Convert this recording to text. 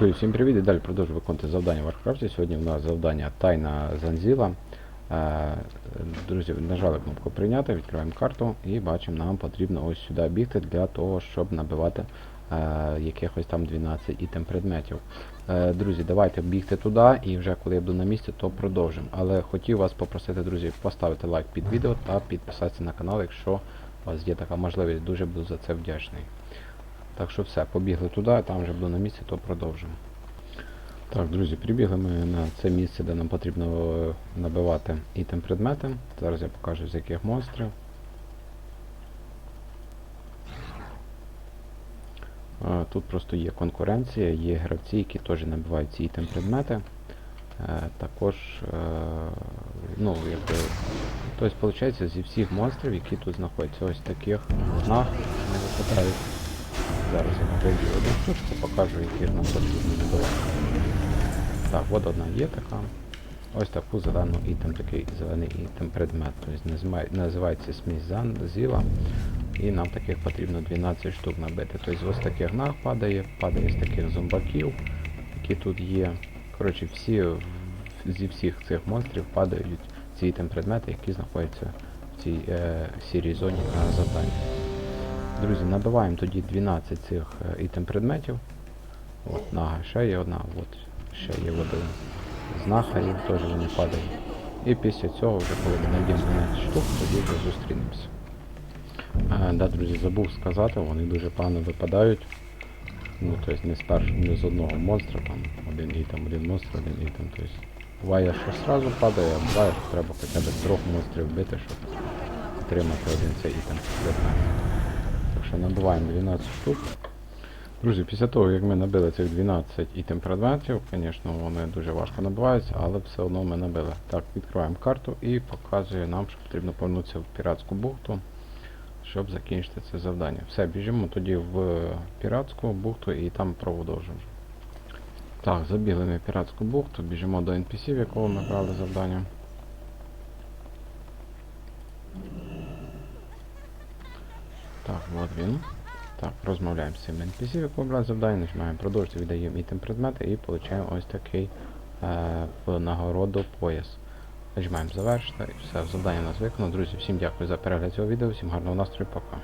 Всім привіт і далі продовжую виконувати завдання в Варкрафті. Сьогодні в нас завдання Тайна Занзіла. Е, Друзі, нажали кнопку прийняти, відкриваємо карту і бачимо, нам потрібно ось сюди бігти для того, щоб набивати е, якихось там 12 ітем предметів. Е, Друзі, давайте бігти туди і вже коли я буду на місці, то продовжимо. Але хотів вас попросити, друзі, поставити лайк під відео та підписатися на канал, якщо у вас є така можливість. Дуже буду за це вдячний. Так що все, побігли туди, там вже буду на місці, то продовжимо. Так, друзі, прибігли ми на це місце, де нам потрібно е, набивати ітем предмети. Зараз я покажу з яких монстрів. Тут просто є конкуренція, є гравці, які теж набивають ці ітем предмети. Е, Також, е, ну, якби, тобто, виходить, зі всіх монстрів, які тут знаходяться, ось таких знак не випадають. Зараз я виб'ю одну штучку, покажу, які нам потрібно добивати. Так, от одна є така. Ось таку зелену ітем, такий зелений ітем предмет. Тобто називається смісь зіла. І нам таких потрібно 12 штук набити. Тобто ось таких наг падає, падає з таких зомбаків, які тут є. Коротше, всі зі всіх цих монстрів падають ці ітем предмети, які знаходяться в цій е, сірій зоні на завданні. Друзі, набиваємо тоді 12 цих е, ітем предметів. От, нага, ще є одна, от, ще є один. З нахарів теж вони падають. І після цього, вже коли ми знайдемо 12 штук, тоді вже зустрінемося. Е, да, друзі, забув сказати, вони дуже погано випадають. Ну, тобто не з першого, не з одного монстра, там один ітем, один монстр, один ітем. Тобто буває, що сразу падає, а буває, що треба хоча б трьох монстрів вбити, щоб отримати один цей ітем що набиваємо 12 штук. Друзі, після того, як ми набили цих 12 ітем предметів, звісно, вони дуже важко набиваються, але все одно ми набили. Так, відкриваємо карту і показує нам, що потрібно повернутися в піратську бухту, щоб закінчити це завдання. Все, біжимо тоді в піратську бухту і там продовжимо. Так, забігли ми в піратську бухту, біжимо до NPC, в якого ми брали завдання. Так, от він. Так, розмовляємо з цим NPC, в якому брали завдання, нажимаємо продовжити, віддаємо ітем предмети і отримуємо ось такий е, в нагороду пояс. Нажимаємо завершити і все, завдання у нас виконано. Друзі, всім дякую за перегляд цього відео, всім гарного настрою, пока.